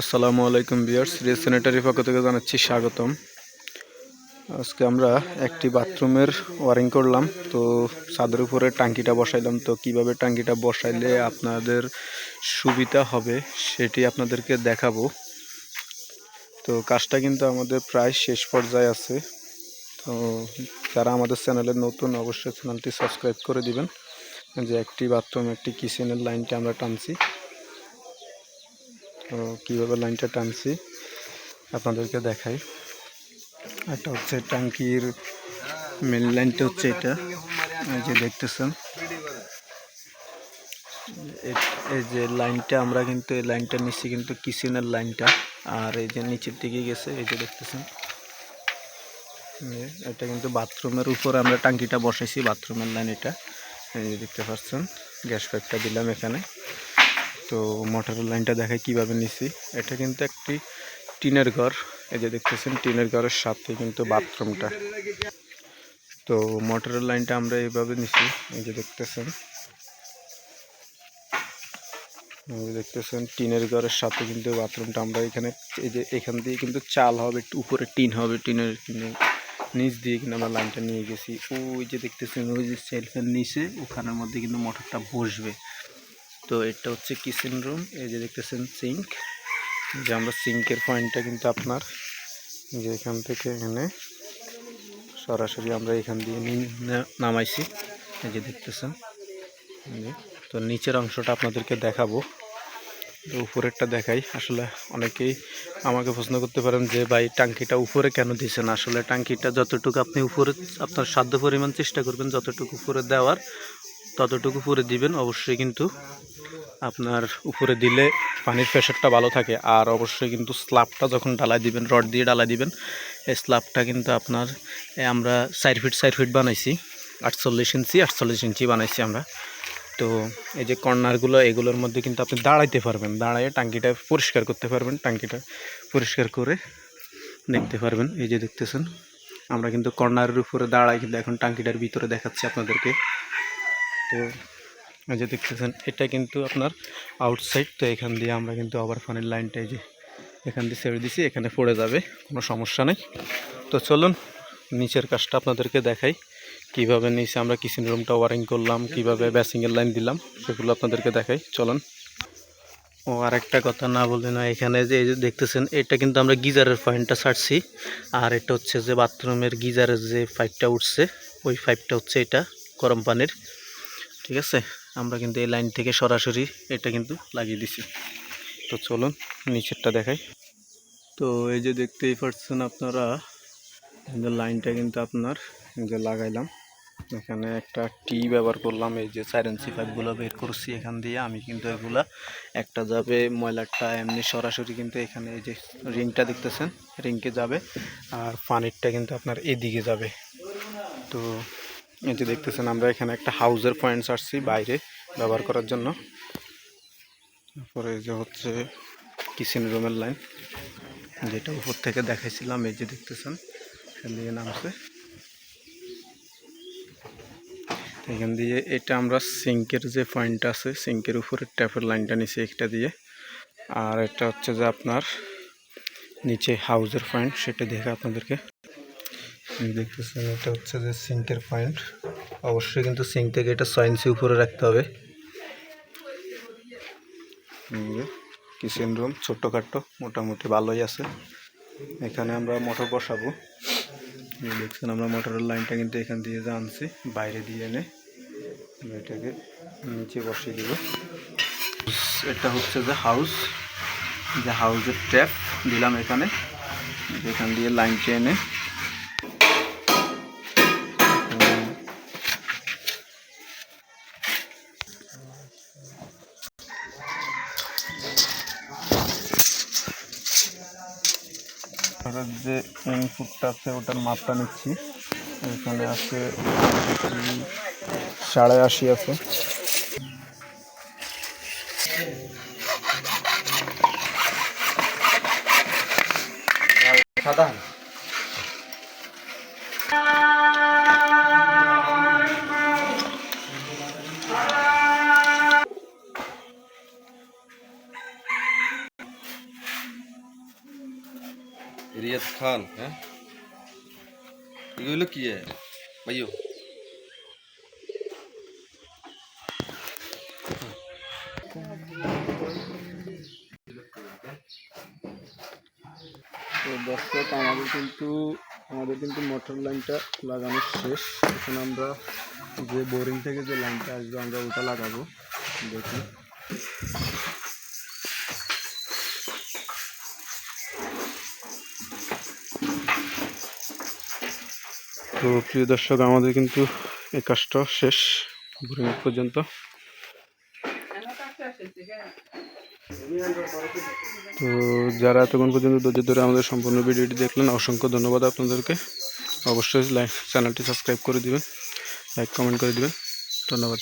আসসালামু আলাইকুম বিয়ার্স রে স্যানিটারি পক্ষ থেকে জানাচ্ছি স্বাগতম। আজকে আমরা একটি বাথরুমের ওয়ারিং করলাম, তো ছাদের উপরে টাঙ্কিটা বসাইলাম। তো কীভাবে টাঙ্কিটা বসাইলে আপনাদের সুবিধা হবে সেটি আপনাদেরকে দেখাবো। তো কাজটা কিন্তু আমাদের প্রায় শেষ পর্যায়ে আছে। তো যারা আমাদের চ্যানেলে নতুন, অবশ্যই চ্যানেলটি সাবস্ক্রাইব করে দিবেন। যে একটি বাথরুম, একটি কিচেনের লাইনটা আমরা টানছি। তো কীভাবে লাইনটা টানছি, আপনাদেরকে দেখাই। একটা হচ্ছে ট্যাঙ্কির মেন লাইনটা হচ্ছে এটা যে দেখতেছেন। এই যে লাইনটা, আমরা কিন্তু এই লাইনটা নিচ্ছি কিন্তু কিচেনের লাইনটা, আর এই যে নিচের দিকে গেছে, এই যে দেখতেছেন। এটা কিন্তু বাথরুমের উপরে আমরা টাঙ্কিটা বসাইছি, বাথরুমের লাইন এটা। দেখতে পাচ্ছেন, গ্যাস পাইপটা দিলাম এখানে। তো মোটরের লাইনটা দেখাই কীভাবে নিছি? এটা কিন্তু একটি টিনের ঘর। এই যে দেখতেছেন, টিনের ঘরের সাথে কিন্তু বাথরুমটা। তো মোটরের লাইনটা আমরা এইভাবে নিছি। এই যে দেখতেছেন দেখতেছেন, টিনের ঘরের সাথে কিন্তু বাথরুমটা। আমরা এখানে, এই যে এখান দিয়ে কিন্তু চাল হবে উপরে টিন হবে, টিনের কিন্তু নিচ দিয়ে কিন্তু আমরা লাইনটা নিয়ে গেছি। ওই যে দেখতেছেন, ওই যে সেলফের নিচে ওখানের মধ্যে কিন্তু মোটরটা বসবে। তো এটা হচ্ছে কিচেন রুম, এই যে দেখতেছেন সিঙ্ক। যে আমরা সিঙ্কের পয়েন্টটা কিন্তু আপনার যে এখান থেকে এখানে সরাসরি আমরা এখান দিয়ে নামাইছি। এই যে দেখতেছেন তো নিচের অংশটা আপনাদেরকে দেখাবো। তো উপরেরটা দেখাই, আসলে অনেকেই আমাকে প্রশ্ন করতে পারেন যে, ভাই, টাঙ্কিটা উপরে কেন দিয়েছেন আসলে টাঙ্কিটা যতটুকু আপনি উপরে, আপনার সাধ্য পরিমাণ চেষ্টা করবেন, যতটুকু উপরে দেওয়ার ততটুকু উপরে দিবেন, অবশ্যই কিন্তু আপনার উপরে দিলে পানির প্রেশারটা ভালো থাকে। আর অবশ্যই কিন্তু স্ল্যাবটা যখন ডালাই দিবেন রড দিয়ে ডালাই দিবেন, এই স্ল্যাবটা কিন্তু আপনার আমরা চার ফিট চার ফিট বানাইছি, আটচল্লিশ ইঞ্চি আটচল্লিশ ইঞ্চি বানাইছি আমরা। তো এই যে কর্নারগুলো এগুলোর মধ্যে কিন্তু আপনি দাঁড়াইতে পারবেন, দাঁড়ায় টাঙ্কিটা পরিষ্কার করতে পারবেন, টাঙ্কিটা পরিষ্কার করে দেখতে পারবেন। এই যে দেখতেছেন, আমরা কিন্তু কর্নারের উপরে দাঁড়াই কিন্তু এখন টাঙ্কিটার ভিতরে দেখাচ্ছি আপনাদেরকে। তো যে দেখতেছেন, এটা কিন্তু আপনার আউটসাইড তো এখান দিয়ে আমরা কিন্তু আবার ফানের লাইনটা যে এখান দিয়ে ছেড়ে দিছি, এখানে পড়ে যাবে, কোনো সমস্যা নেই। তো চলুন, নিচের কাজটা আপনাদেরকে দেখাই, কীভাবে নিচে আমরা কিচেন রুমটা ওয়ারিং করলাম, কীভাবে ব্যাসিংয়ের লাইন দিলাম, সেগুলো আপনাদেরকে দেখাই। চলুন। ও আর একটা কথা না বললে না এখানে যে এই যে দেখতেছেন, এটা কিন্তু আমরা গিজারের পয়েন্টটা ছাড়ছি, আর এটা হচ্ছে যে বাথরুমের গিজারের যে পাইপটা উঠছে, ওই পাইপটা হচ্ছে এটা, গরম পানির। ঠিক আছে? আমরা কিন্তু এই লাইন থেকে সরাসরি এটা কিন্তু লাগিয়ে দিছি। তো চলুন, নিচেরটা দেখাই। তো এই যে দেখতেই পাচ্ছেন আপনারা যে লাইনটা কিন্তু আপনার যে লাগাইলাম। এখানে একটা টি ব্যবহার করলাম, এই যে চার ইঞ্চি পাইপগুলো বের করছি এখান দিয়ে। আমি কিন্তু এগুলা একটা যাবে, ময়লারটা এমনি সরাসরি কিন্তু এখানে এই যে রিংটা দেখতেছেন, রিংকে যাবে। আর পানিরটা কিন্তু আপনার এদিকে যাবে। তো যে দেখতেছেন, আমরা এখানে একটা হাউজের পয়েন্ট আসছি বাইরে ব্যবহার করার জন্য। তারপরে যে হচ্ছে কিচেন রুমের লাইন যেটা উপর থেকে দেখাইছিলাম, এই যে দেখতেছেন দিয়ে নামছে। এখান দিয়ে এটা আমরা সিঙ্কের যে পয়েন্ট আছে সিঙ্কের উপরে ট্যাপের লাইনটা নিচে একটা দিয়ে। আর এটা হচ্ছে যে আপনার নিচে হাউজের পয়েন্ট সেটা দেখে আপনাদেরকে দেখতেছেন, এটা হচ্ছে যে সিঙ্কের পয়েন্ট। অবশ্যই কিন্তু সিঙ্ক থেকে এটা ইঞ্চি উপরে রাখতে হবে। কিচেন রুম ছোট্টখাট্টো মোটামুটি ভালোই আছে। এখানে আমরা মোটর বসাবো। দেখছেন, আমরা মোটরের লাইনটা কিন্তু এখান দিয়ে যা আনছি, বাইরে দিয়ে এনে এটাকে নিচে বসিয়ে দেব। এটা হচ্ছে যে হাউস যে হাউসের ট্যাপ দিলাম এখানে। এখান দিয়ে লাইনটা এনে ওটার যে ইনপুটটা আছে ওটার মাপটা নিচ্ছি। এখানে আছে সাড়ে আশি আছে। সাদা? রিয়াদ খান হ্যাঁ? এগুলো কি ভাইও তো দর্শক, আমাদের কিন্তু আমাদের কিন্তু মোটর লাইনটা লাগানো শেষ। এখন আমরা যে বোরিং থেকে যে লাইনটা আসবে, আমরা ওটা লাগাবো। দেখি। তো প্রিয় দর্শক, আমাদের কিন্তু এই কাজটা শেষ। পর্যন্ত। তো যারা এতক্ষণ পর্যন্ত ধৈর্য ধরে আমাদের সম্পূর্ণ ভিডিওটি দেখলেন, অসংখ্য ধন্যবাদ আপনাদেরকে। অবশ্যই লাইক, চ্যানেলটি সাবস্ক্রাইব করে দিবেন। লাইক, কমেন্ট করে দিবেন। ধন্যবাদ।